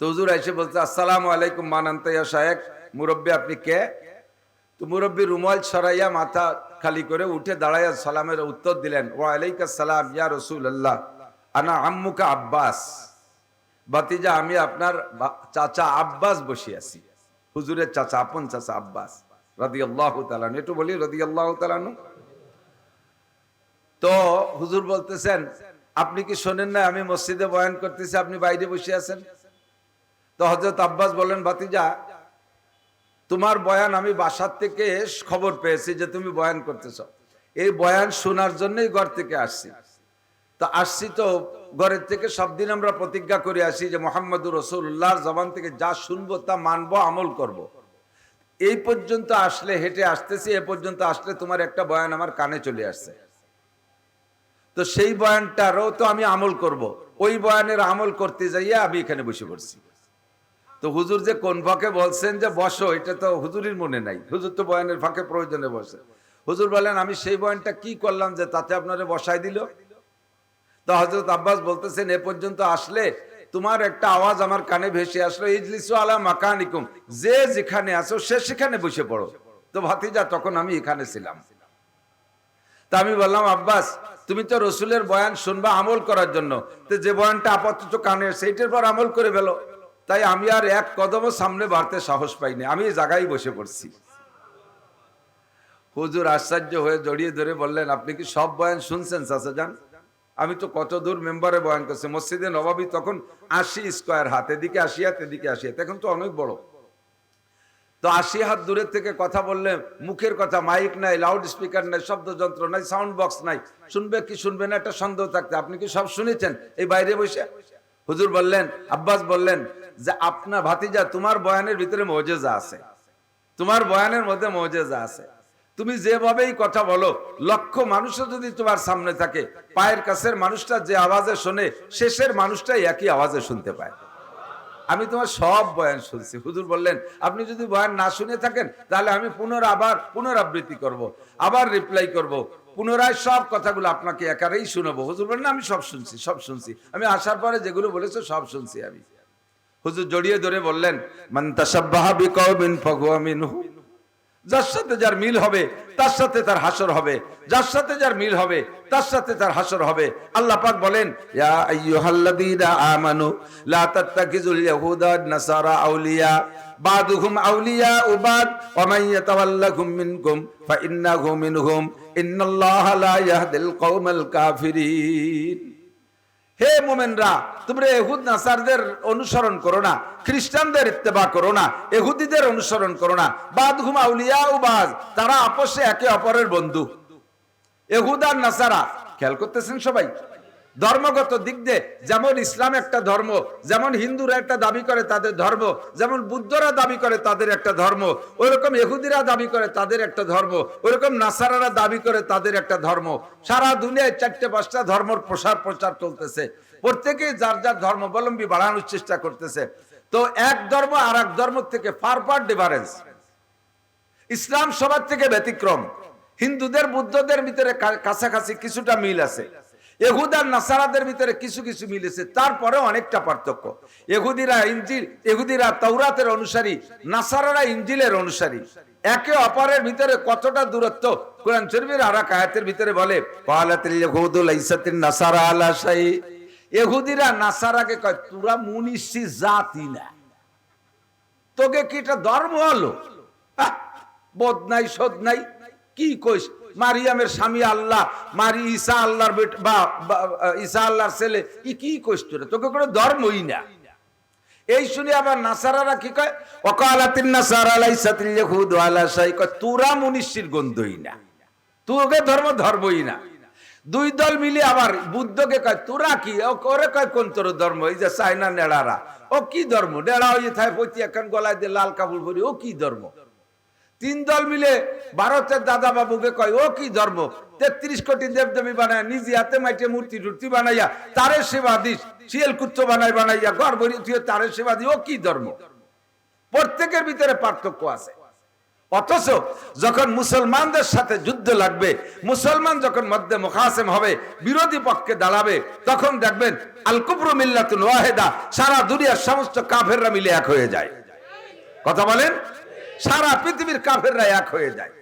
তো হুজুর এসে বলছে, আসসালামু আলাইকুম মানান্তাইয়া সাহেব মুরব্বী, আপনি কে? তো মুরব্বী রুমাল ছড়াইয়া মাথা খালি করে উঠে দাঁড়াইয়া সালামের উত্তর দিলেন ওয়ালাইকা সালাম ইয়া রসুল আল্লাহ আনা আম্মুকা আব্বাস। বাতিজা আমি আপনার চাচা আব্বাস বসে আছি। হুজুরের চাচা, আপন চাচা আব্বাস রাদি আল্লাহ একটু বলি রদি আল্লাহ তালানু তো হুজুর বলতেছেন, আপনি কি শোনেন না, আমি মসজিদে বয়ান করতেছি, আপনি বাইরে বসে আছেন? তো হজরত আব্বাস বলেন ভাতিজা, তোমার বয়ান আমি বাসার থেকে খবর পেয়েছি যে তুমি বয়ান করতেছ এই বয়ান শোনার জন্যই ঘর থেকে আসছি তো আসছি তো ঘরের থেকে সব দিন আমরা প্রতিজ্ঞা করে আসি যে মোহাম্মদুর রসুল্লাহর জবান থেকে যা শুনব তা মানবো, আমল করব। এই পর্যন্ত আসলে হেঁটে আসতেছি, এ পর্যন্ত আসলে তোমার একটা বয়ান আমার কানে চলে আসছে তো সেই বয়ানটারও তো আমি আমল করব। ওই বয়ানের আমল করতে যাইয়া আমি এখানে বসে পড়ছি তো হুজুর যে কোন ফাঁকে বলছেন যে বসো, এটা তো হুজুরের মনে নাই। হুজুর তো বয়ানের ফাঁকে প্রয়োজনে বসে। হুজুর বলেন, আমি সেই বয়ানটা কি করলাম যে তাতে আপনারে বসাই দিল? তো হজরত আব্বাস বলতেছেন, এ পর্যন্ত আসলে তোমার একটা আওয়াজ আমার কানে ভেসে আসলো, ইজলিসু আলা মাকানিকুম, যে যেখানে আছো সে সেখানে বসে পড়ো। তো ভাতিজা, তখন আমি এখানে ছিলাম। তা আমি বললাম, আব্বাস, তুমি তো রসুলের বয়ান শুনবা আমল করার জন্য। তো যে বয়ানটা আপাতত কানে সেইটার পর আমল করে ফেলো। তাই আমি আর এক কদমও সামনে বাড়তে সাহস পাইনি। আমি জায়গায় বসে পড়ছি। হুজুর আশ্চর্য হয়ে জড়িয়ে ধরে বললেন, আপনি কি সব বয়ান শুনছেন, চাচা যান আমি তো কত দূর মেম্বারে বয়ান করছি। মসজিদে নবাবী তখন আশি স্কোয়ার হাত, এদিকে আশি হাত, এদিকে আশি হাত। এখন তো অনেক বড়। তো আশি হাত দূরের থেকে কথা বললে মুখের কথা, মাইক নাই লাউড স্পিকার নাই শব্দযন্ত্র নাই সাউন্ড বক্স নাই। শুনবে কি শুনবে না, একটা সন্দেহ থাকতে। আপনি কি সব শুনেছেন? এই বাইরে বসে হুজুর বললেন, আব্বাস বললেন যে আপনার ভাতিজা তোমার বয়ানের ভিতরে মজেজা আছে। তোমার বয়ানের মধ্যে মজেজা আছে। তুমি যেভাবেই কথা বলো, লক্ষ মানুষও যদি তোমার সামনে থাকে, পায়ের কাছের মানুষটা যে আওয়াজে শোনে, শেষের মানুষটাই একই আওয়াজে শুনতে পায়। আমি তোমার সব বয়ান শুনছি হুজুর বললেন, আপনি যদি বয়ান না শুনে থাকেন, তাহলে আমি পুনর আবার পুনরাবৃত্তি করব। আবার রিপ্লাই করব। পুনরায় সব কথাগুলো আপনাকে একারেই শুনব হুজুর বললেন আমি সব শুনছি সব শুনছি আমি আসার পরে যেগুলো বলেছ সব শুনছি আমি হুজুর জড়িয়ে ধরে বললেন, মান তাসাব্বাহা ফগুয়া মিনহু যার সাথে যার মিল হবে, তার সাথে তার হাসর হবে। যার সাথে যার মিল হবে, তার সাথে তার হাসর হবে। আল্লাহ পাক বলেন, ইয়া আইয়ুহাল্লাযীনা আমানু, লা তাত্তাখিযুল ইয়াহুদা নাসারা আউলিয়া। বাদুহুম আউলিয়া উবাদ ওয়া মান ইয়াতাওয়াল্লাহুম মিনকুম, ফাইন্নাহু মিনহুম। ইন্নাল্লাহা লা ইয়াহদিল কওমাল কাফিরিন। হে মোমেনরা, তোমরা এহুদ নাসারদের অনুসরণ করো না, খ্রিস্টানদের ইত্তেবা করো না, এহুদিদের অনুসরণ করো না। বাদ হুমা উলিয়া ও বাজ তারা আপসে একে অপরের বন্ধু। এহুদ আর নাসারা, খেয়াল করতেছেন সবাই? ধর্মগত দিক দিয়ে যেমন ইসলাম একটা ধর্ম, যেমন হিন্দুরা একটা দাবি করে তাদের ধর্ম, যেমন বুদ্ধরা দাবি করে তাদের একটা ধর্ম, ওইরকম এহুদিরা দাবি করে তাদের একটা ধর্ম, ওইরকম নাসারারা দাবি করে তাদের একটা ধর্ম। সারা দুনিয়ায় চারটে পাঁচটা ধর্মর প্রসার প্রচার চলতেছে। প্রত্যেকেই যার যার ধর্মাবলম্বী বাড়ানোর চেষ্টা করতেছে। তো এক ধর্ম আর এক ধর্ম থেকে ফার ফার ডিফারেন্স ইসলাম সবার থেকে ব্যতিক্রম। হিন্দুদের, বুদ্ধদের ভিতরে কাছাকাছি কিছুটা মিল আছে। এহুদার নাসারাদের ভিতরে কিছু কিছু মিলেছে তারপরে অনেকটা পার্থক্য। এহুদিরা ইঞ্জিল এহুদিরা তৌরাতের অনুসারী, নাসারারা ইঞ্জিলের অনুসারী। একে অপরের ভিতরে কতটা দূরত্ব? কোরআন শরীফের আর এক আয়াতের ভিতরে বলে নাসারা আলা শাই। এহুদিরা নাসারাকে কয়, তোরা মুনিশি জাতি না। তোকে কি এটা ধর্ম হলো? বোধ নাই শোধ নাই কি কইস? মারিয়ামের স্বামী আল্লাহ, মারি ঈসা আল্লাহর বা ঈসা আল্লাহর ছেলে। ই কি কইস তোরে? তোকে কোনো ধর্মই না। এই শুনে আবার নাসারারা কি কয়? অকালাতিন নাসারা লাইসাতিল ইয়াহুদু আলা শাই। কয়, তোরা মুনিশির গন্ধই না। তোকে ধর্ম ধর্মই না। দুই দল মিলে আবার বুদ্ধকে কয়, তোরা কি? ও করে কয়, কোন তোর ধর্ম? এই যে চাইনা নেড়ারা। ও কি ধর্ম? নেড়া হয়ে থাকে পতি এখন গলায় দিয়ে লাল কাপড় পরি ও কি ধর্ম? তিন দল মিলে ভারতের দাদা বাবুকে কয়, ও কি ধর্ম? তেত্রিশ কোটি দেবদেবী বানায়, নিজে হাতে মাইটে মূর্তি টুর্তি বানাইয়া, তারে সেবা দিস, শিয়াল কুত্ত বানাই বানাইয়া, ঘর ভরি, তুই তারে সেবা দি ও কি ধর্ম? প্রত্যেকের ভিতরে পার্থক্য আছে। অথচ যখন মুসলমানদের সাথে যুদ্ধ লাগবে, মুসলমান যখন মধ্যে মুখাসেম হবে, বিরোধী পক্ষে দাঁড়াবে, তখন দেখবেন আল কুবরু মিল্লাতুল ওয়াহেদা সারা দুনিয়ার সমস্ত কাফেররা মিলে এক হয়ে যায়। কথা বলেন? সারা পৃথিবীর কাফেররা এক হয়ে যায়।